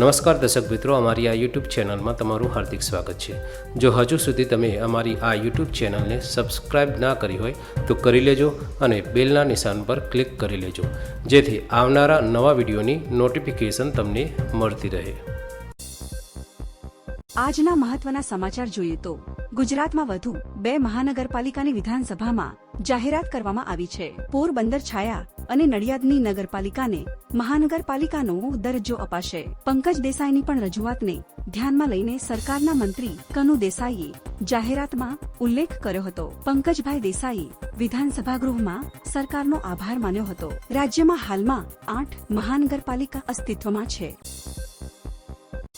નમસ્કાર દર્શક મિત્રો, અમારી આ યુટ્યુબ ચેનલમાં તમારું હાર્દિક સ્વાગત છે. જો હજુ સુધી તમે અમારી આ યુટ્યુબ ચેનલને સબસ્ક્રાઇબ ના કરી હોય, તો કરી લેજો અને બેલના નિશાન પર ક્લિક કરી લેજો. જેથી આવનારા નવા વિડીયોની નોટિફિકેશન તમને મળતી રહે. આજના મહત્વના સમાચાર જોઈએ તો, ગુજરાતમાં વધુ બે મહાનગરપાલિકાની વિધાનસભામાં જાહેરાત કરવામાં આવી છે. પોરબંદર છાયા અને નડિયાદની નગરપાલિકાને મહાનગરપાલિકાનો દરજ્જો અપાશે. પંકજ દેસાઈની પણ રજૂઆતને ધ્યાનમાં લઈને સરકારના મંત્રી કનુ દેસાઈએ જાહેરાતમાં ઉલ્લેખ કર્યો હતો. પંકજભાઈ દેસાઈએ વિધાનસભા ગૃહમાં સરકારનો આભાર માન્યો હતો. રાજ્યમાં હાલમાં આઠ મહાનગરપાલિકા અસ્તિત્વમાં છે.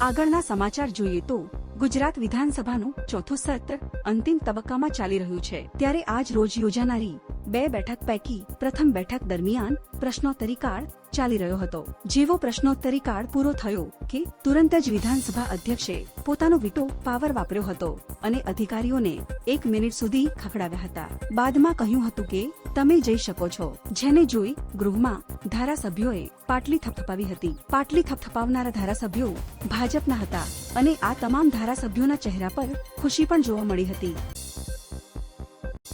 આગળના સમાચાર જોઈએ તો ગુજરાત વિધાનસભાનું ચોથું સત્ર અંતિમ તબક્કામાં ચાલી રહ્યું છે. ત્યારે આજ રોજ યોજાનારી બે બેઠક પૈકી પ્રથમ બેઠક દરમિયાન પ્રશ્નોત્તરી કાળ ચાલી રહ્યો હતો. જેવો પ્રશ્નોત્તરી કાળ પૂરો થયો કે તુરંત જ વિધાનસભા અધ્યક્ષે પોતાનો વીટો પાવર વાપર્યો હતો અને અધિકારીઓને એક મિનિટ સુધી ખખડાવ્યા હતા. બાદમાં કહ્યું હતું કે, તમે જઈ શકો છો. જેને જોઈ ગૃહમાં ધારાસભ્યોએ પાટલી થપથપાવી હતી. પાટલી થપથપાવનારા ધારાસભ્યો ભાજપના હતા અને આ તમામ ધારાસભ્યોના ચહેરા પર ખુશી પણ જોવા મળી હતી.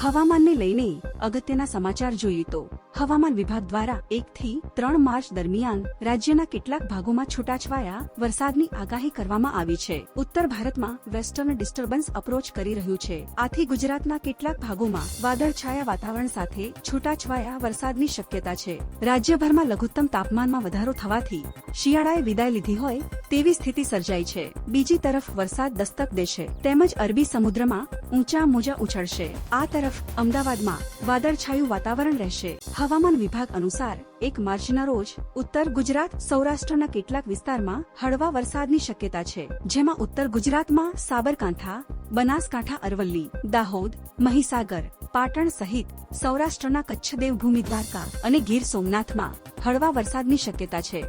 હવામાનને લઈને અગત્યના સમાચાર જોઈએ તો. હવામાન વિભાગ દ્વારા એક થી ત્રણ માર્ચ દરમિયાન રાજ્યના કેટલાક ભાગોમાં છૂટાછવાયા વરસાદની આગાહી કરવામાં આવી છે. ઉત્તર ભારતમાં વેસ્ટર્ન ડિસ્ટર્બન્સ અપ્રોચ કરી રહ્યું છે. આથી ગુજરાતના કેટલાક ભાગોમાં વાદળછાયા વાતાવરણ સાથે છૂટાછવાયા વરસાદની શક્યતા છે. રાજ્યભરમાં લઘુત્તમ તાપમાનમાં વધારો થવાથી શિયાળાએ વિદાય લીધી હોય તેવી સ્થિતિ સર્જાઈ છે. બીજી તરફ વરસાદ દસ્તક દેશે તેમજ અરબી સમુદ્રમાં ઊંચા મોજા ઉછળશે. આ તરફ અમદાવાદમાં વાદળછાયું વાતાવરણ રહેશે. હવામાન વિભાગ અનુસાર, એક માર્ચના રોજ, ઉત્તર ગુજરાત, સૌરાષ્ટ્રના કેટલાક વિસ્તારમાં હળવા વરસાદની શક્યતા છે, જેમાં ઉત્તર ગુજરાતમાં સાબરકાંઠા, બનાસકાંઠા, અરવલ્લી, દાહોદ, મહીસાગર, પાટણ સહિત સૌરાષ્ટ્રના કચ્છ દેવભૂમિ દ્વારકા અને ગીર સોમનાથમાં હળવા વરસાદની શક્યતા છે.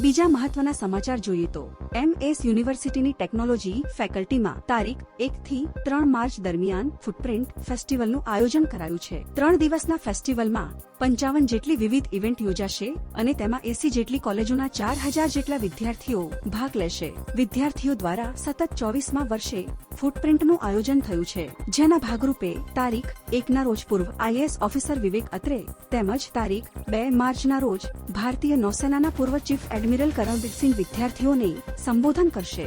બીજા મહત્વના સમાચાર જોઈએ તો એમએસ યુનિવર્સિટીની ટેકનોલોજી ફેકલ્ટીમાં તારીખ એક થી ત્રણ માર્ચ દરમિયાન ફૂટપ્રિન્ટ ફેસ્ટિવલનું આયોજન કરાયું છે. ત્રણ દિવસના ફેસ્ટિવલમાં પંચાવન જેટલી વિવિધ ઇવેન્ટ યોજાશે અને તેમાં એસી જેટલી કોલેજોના ચાર હજાર જેટલા વિદ્યાર્થીઓ ભાગ લેશે. વિદ્યાર્થીઓ દ્વારા સતત ચોવીસમાં વર્ષે ફૂટપ્રિન્ટનું આયોજન થયું છે. જેના ભાગરૂપે તારીખ એકના રોજ પૂર્વ આઈએએસ ઓફિસર વિવેક અત્રે તેમજ તારીખ બે માર્ચના રોજ ભારતીય નૌસેનાના પૂર્વ ચીફ એડમિરલ કરમબીર સિંહ વિદ્યાર્થીઓને સંબોધન કરશે.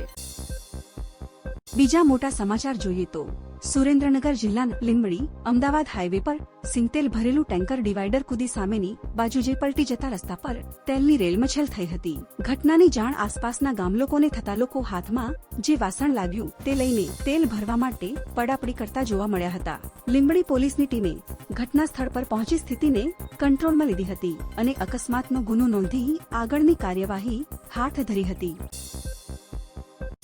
બીજા મોટા સમાચાર જોઈએ તો, સુરેન્દ્રનગર જિલ્લાના લીંબડી, અમદાવાદ હાઈવે પર સિંગતેલ ભરેલું ટેન્કર ડિવાઈડર કુદી સામેની બાજુ જે પલટી જતા રસ્તા પર તેલની રેલમછેલ થઈ હતી. ઘટનાની જાણ આસપાસના ગામલોકોને થતા લોકો હાથમાં જે વાસણ લાગ્યું તે લઈને તેલ ભરવા માટે પડાપડી કરતા જોવા મળ્યા હતા. લીંબડી પોલીસની ટીમે ઘટના સ્થળ પર પહોંચી સ્થિતિને કંટ્રોલમાં લીધી હતી અને અકસ્માતનો ગુનો નોંધી આગળની કાર્યવાહી હાથ ધરી હતી.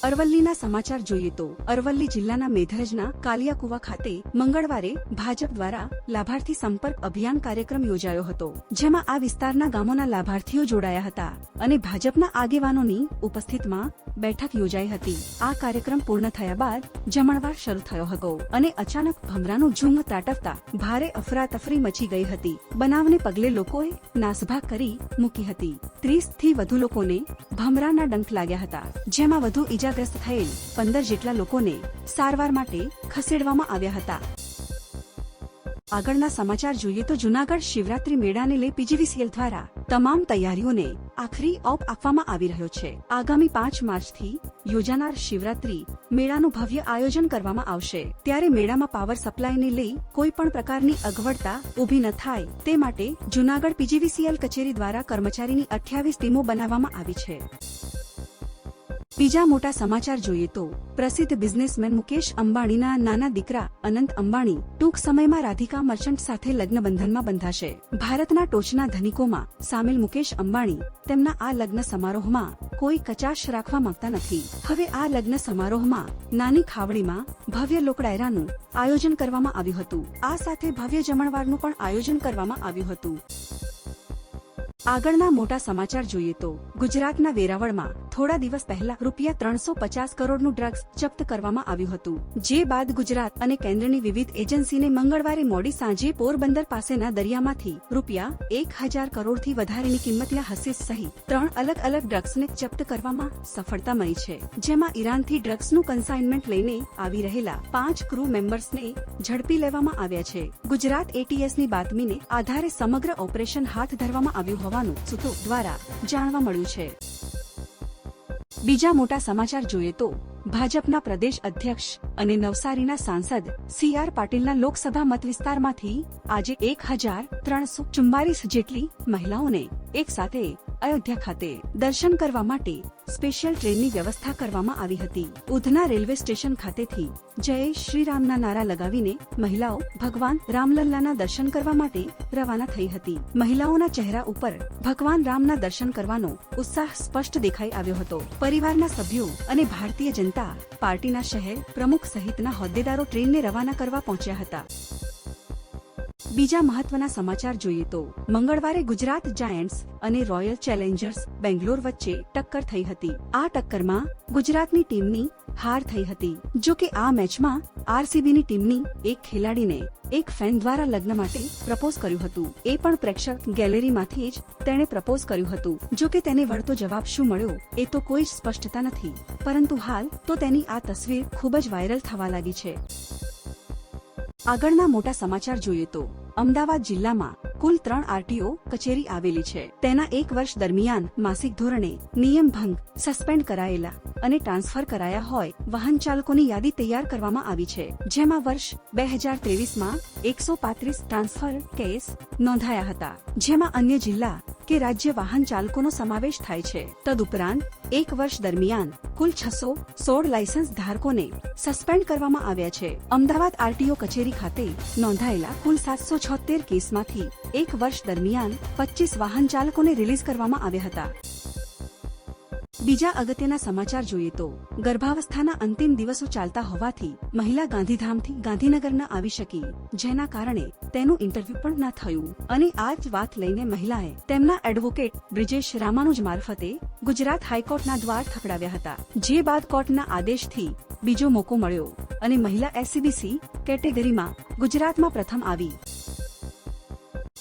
અરવલ્લીના સમાચાર જોઈએ તો અરવલ્લી જિલ્લાના મેઘરજના કાલિયાકુવા ખાતે મંગળવારે ભાજપ દ્વારા લાભાર્થી સંપર્ક અભિયાન કાર્યક્રમ યોજાયો હતો, જેમાં આ વિસ્તારના ગામોના લાભાર્થીઓ જોડાયા હતા અને ભાજપના આગેવાનોની ઉપસ્થિતમાં બેઠક યોજાઈ હતી. આ કાર્યક્રમ પૂર્ણ થયા બાદ જમણવાર શરૂ થયો હતો અને અચાનક ભમરાનું ઝુંડ ત્રાટકતા ભારે અફરાતફરી મચી ગઈ હતી. બનાવને પગલે લોકોએ નાસભાગ કરી મૂકી હતી. ત્રીસથી વધુ લોકોને ભમરાના ડંખ લાગ્યા હતા, જેમાં વધુ ઈજાગ્રસ્ત થયેલ પંદર જેટલા લોકોને સારવાર માટે ખસેડવામાં આવ્યા હતા. આગળના સમાચાર જોઈએ તો જુનાગઢ શિવરાત્રી મેળાને લઈ પીજીવીસીએલ દ્વારા તમામ તૈયારીઓને આખરી ઓપ આપવામાં આવી રહ્યો છે. આગામી પાંચ માર્ચથી યોજાનાર શિવરાત્રી મેળાનું ભવ્ય આયોજન કરવામાં આવશે. ત્યારે મેળામાં પાવર સપ્લાયને લઈ કોઈ પણ પ્રકારની અગવડતા ઊભી ન થાય તે માટે જુનાગઢ પીજીવીસીએલ કચેરી દ્વારા કર્મચારીની અઠ્યાવીસ ટીમો બનાવવામાં આવી છે. બીજા મોટા સમાચાર જોઈએ તો પ્રસિદ્ધ બિઝનેસમેન મુકેશ અંબાણીના નાના દીકરા અનંત અંબાણી ટૂંક સમયમાં રાધિકા મર્ચન્ટ સાથે લગ્ન બંધનમાં બંધાશે. ભારતના ટોચના ધનિકોમાં સામેલ મુકેશ અંબાણી તેમના આ લગ્ન સમારોહમાં કોઈ કચાશ રાખવા માંગતા નથી. હવે આ લગ્ન સમારોહમાં નાની ખાવડીમાં ભવ્ય લોકડાયરાનું આયોજન કરવામાં આવ્યું હતું. આ સાથે ભવ્ય જમણવારનું પણ આયોજન કરવામાં આવ્યું હતું. આગળના મોટા સમાચાર જોઈએ તો ગુજરાતના વેરાવળમાં થોડા દિવસ પહેલા રૂપિયા ત્રણસો પચાસ કરોડનું ડ્રગ્સ જપ્ત કરવામાં આવ્યું હતું. જે બાદ ગુજરાત અને કેન્દ્રની વિવિધ એજન્સીને મંગળવારે મોડી સાંજે પોરબંદર પાસેના દરિયામાંથી રૂપિયા એક હજાર કરોડથી વધારેની કિંમતના હસીસ સહિત ત્રણ અલગ અલગ ડ્રગ્સને જપ્ત કરવામાં સફળતા મળી છે. જેમાં ઈરાનથી ડ્રગ્સનું કન્સાઇનમેન્ટ લઈને આવી રહેલા પાંચ ક્રૂ મેમ્બર્સને ઝડપી લેવામાં આવ્યા છે. ગુજરાત એટીએસની બાતમીને આધારે સમગ્ર ઓપરેશન હાથ ધરવામાં આવ્યું હોવાનું સૂત્રો દ્વારા જાણવા મળ્યું છે. બીજા મોટા સમાચાર જોઈએ તો, ભાજપના પ્રદેશ અધ્યક્ષ અને નવસારીના સાંસદ સી આર પાટીલના લોકસભા મત વિસ્તારમાંથી આજે એક હજાર ત્રણસો ચુમ્બાલીસ જેટલી મહિલાઓને એક સાથે અયોધ્યા ખાતે દર્શન કરવા માટે સ્પેશિયલ ટ્રેનની વ્યવસ્થા કરવામાં આવી હતી. ઉધના રેલવે સ્ટેશન ખાતેથી જય શ્રી રામના નારા લગાવીને મહિલાઓ ભગવાન રામલલ્લાના દર્શન કરવા માટે રવાના થઈ હતી. મહિલાઓના ચહેરા ઉપર ભગવાન રામના દર્શન કરવાનો ઉત્સાહ સ્પષ્ટ દેખાઈ આવ્યો હતો. પરિવારના સભ્યો અને ભારતીય જનતા પાર્ટીના શહેર પ્રમુખ સહિતના હોદ્દેદારો ટ્રેનને રવાના કરવા પહોંચ્યા હતા. બીજા મહત્વના સમાચાર જોઈએ તો મંગળવારે ગુજરાત જાયન્ટ્સ અને રોયલ ચેલેન્જર્સ બેંગ્લોર વચ્ચે ટક્કર થઈ હતી. આ ટક્કરમાં ગુજરાતની ટીમની હાર થઈ હતી. જો કે આ મેચમાં આરસીબીની ટીમની એક ખેલાડીને એક ફેન દ્વારા લગ્ન માટે પ્રપોઝ કર્યું હતું. એ પણ પ્રેક્ષક ગેલેરીમાંથી જ તેણે પ્રપોઝ કર્યું હતું. જો કે તેને વળતો જવાબ શું મળ્યો એ તો કોઈ જ સ્પષ્ટતા નથી. પરંતુ હાલ તો તેની આ તસવીર ખૂબ જ વાયરલ થવા લાગી છે. આગળના મોટા સમાચાર જોઈએ તો અમદાવાદ જિલ્લામાં કુલ ત્રણ આરટીઓ કચેરી આવેલી છે. તેના એક વર્ષ દરમિયાન માસિક ધોરણે નિયમ ભંગ સસ્પેન્ડ કરાયેલા અને ટ્રાન્સફર કરાયા હોય, વાહન ચાલકોની યાદી તૈયાર કરવામાં આવી છે. જેમાં વર્ષ બે હજાર ત્રેવીસમાં એકસો પાંત્રીસ ટ્રાન્સફર કેસ નોંધાયા હતા. જેમાં અન્ય જિલ્લા કે રાજ્ય વાહન ચાલકોનો સમાવેશ થાય છે. તદુપરાંત, એક વર્ષ દરમિયાન કુલ છસો સોળ લાયસન્સ ધારકોને સસ્પેન્ડ કરવામાં આવ્યા છે. અમદાવાદ આરટીઓ કચેરી ખાતે નોંધાયેલા કુલ સાતસો છોતેર કેસમાંથી એક વર્ષ દરમિયાન પચીસ વાહન ચાલકોને રિલીઝ કરવામાં આવ્યા હતા. બીજા અગત્યના સમાચાર જોઈએ તો, ગર્ભાવસ્થાના અંતિમ દિવસો ચાલતા હોવાથી મહિલા ગાંધીધામથી ગાંધીનગર ન આવી શકી, જેના કારણે તેનું ઇન્ટરવ્યુ પણ ન થયું. અને આ જ વાત લઈને મહિલાએ તેમના એડવોકેટ બ્રિજેશ રામાનુજ મારફતે ગુજરાત હાઈકોર્ટના દ્વાર ખખડાવ્યા હતા, જે બાદ કોર્ટના આદેશથી બીજો મોકો મળ્યો અને મહિલા એસસીબીસી કેટેગરીમાં ગુજરાતમાં પ્રથમ આવી.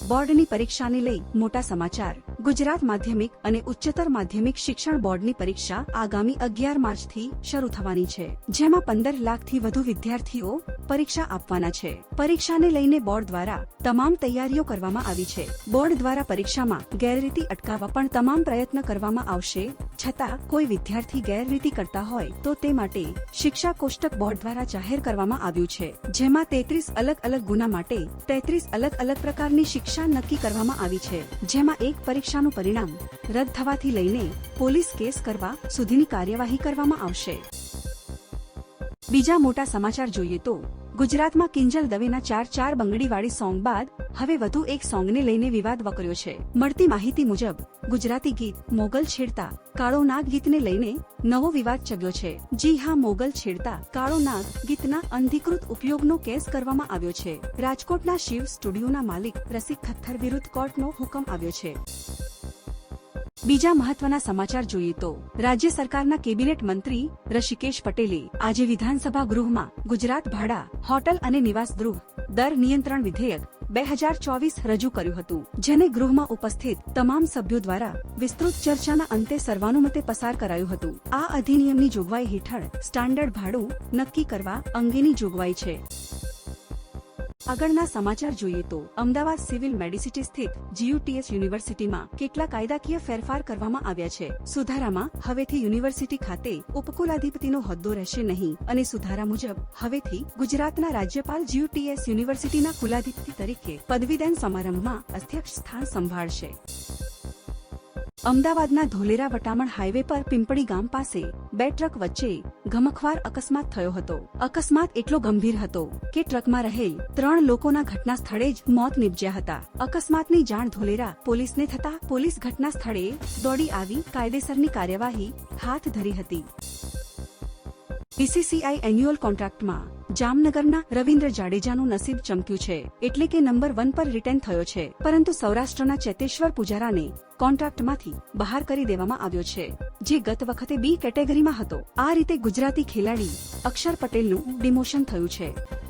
બોર્ડની પરીક્ષાને લઈ મોટા સમાચાર. ગુજરાત માધ્યમિક અને ઉચ્ચતર માધ્યમિક શિક્ષણ બોર્ડની પરીક્ષા આગામી અગિયાર માર્ચથી શરૂ થવાની છે, જેમાં પંદર લાખથી વધુ વિદ્યાર્થીઓ પરીક્ષા આપવાના છે. પરીક્ષાને લઈને બોર્ડ દ્વારા તમામ તૈયારીઓ કરવામાં આવી છે. બોર્ડ દ્વારા પરીક્ષામાં ગેરરીતિ અટકાવવા પણ તમામ પ્રયત્ન કરવામાં આવશે. છતાં, કોઈ વિદ્યાર્થી ગેરરીતિ કરતા હોય તો તે માટે શિક્ષા કોષ્ટક બોર્ડ દ્વારા જાહેર કરવામાં આવ્યું છે, જેમાં તેત્રીસ અલગ અલગ ગુના માટે તેત્રીસ અલગ અલગ પ્રકારની શિક્ષા નક્કી કરવામાં આવી છે, જેમાં એક પરીક્ષાનું પરિણામ રદ થવાથી લઈને પોલીસ કેસ કરવા સુધીની કાર્યવાહી કરવામાં આવશે. બીજા મોટા સમાચાર જોઈએ તો, ગુજરાતમાં કિંજલ દવેના ચાર ચાર બંગડીવાળી સોંગ બાદ હવે વધુ એક સોંગને લઈને વિવાદ વકર્યો છે. મળતી માહિતી મુજબ, ગુજરાતી ગીત મોગલ છેડતા કાળો નાગ ગીતને લઈને નવો વિવાદ ચગ્યો છે. જી હા, મોગલ છેડતા કાળો નાગ ગીતના અનધિકૃત ઉપયોગનો કેસ કરવામાં આવ્યો છે. રાજકોટના શિવ સ્ટુડિયોના માલિક રસિક ખથ્થર વિરુદ્ધ કોર્ટનો હુકમ આવ્યો છે. બીજા મહત્વના સમાચાર જોઈએ તો રાજ્ય સરકારના કેબિનેટ મંત્રી ઋષિકેશ પટેલે આજે વિધાનસભા ગૃહમાં ગુજરાત ભાડા, હોટલ અને નિવાસ ગૃહ દર નિયંત્રણ વિધેયક બે હજાર ચોવીસ રજૂ કર્યું હતું, જેને ગૃહમાં ઉપસ્થિત તમામ સભ્યો દ્વારા વિસ્તૃત ચર્ચાના અંતે સર્વાનુમતે પસાર કરાયું હતું. આ અધિનિયમની જોગવાઈ હેઠળ સ્ટાન્ડર્ડ ભાડું નક્કી કરવા અંગેની જોગવાઈ છે. આગળના સમાચાર જોઈએ તો અમદાવાદ સિવિલ મેડિસિટી સ્થિત જીયુટીએસ યુનિવર્સિટીમાં કેટલા કાયદાકીય ફેરફાર કરવામાં આવ્યા છે. સુધારામાં હવેથી યુનિવર્સિટી ખાતે ઉપકુલાધિપતિનો હોદ્દો રહેશે નહીં અને સુધારા મુજબ હવેથી ગુજરાતના રાજ્યપાલ જીયુટીએસ યુનિવર્સિટીના કુલાધિપતિ તરીકે પદવીદાન સમારંભમાં અધ્યક્ષ સ્થાન સંભાળશે. અમદાવાદના ધોલેરા વટામણ હાઈવે પર પિંપળી ગામ પાસે બે ટ્રક વચ્ચે ઘમખવાર અકસ્માત થયો હતો. અકસ્માત એટલો ગંભીર હતો કે ટ્રકમાં રહેલ ત્રણ લોકોના ઘટના સ્થળે જ મોત નિપજ્યા હતા. અકસ્માતની જાણ ધોલેરા પોલીસને થતા પોલીસ ઘટના સ્થળે દોડી આવી કાયદેસરની કાર્યવાહી હાથ ધરી હતી. બીસીસીઆઈ એન્યુઅલ કોન્ટ્રાક્ટમાં જામનગરના રવિન્દ્ર જાડેજાનું નસીબ ચમક્યું છે. એટલે કે નંબર વન પર રિટર્ન થયો છે. પરંતુ સૌરાષ્ટ્રના ચેતેશ્વર પુજારાને કોન્ટ્રાક્ટમાંથી બહાર કરી દેવામાં આવ્યો છે. જે ગત વખતે બી કેટેગરીમાં હતો. આ રીતે ગુજરાતી ખેલાડી અક્ષર પટેલનું ડિમોશન થયું છે.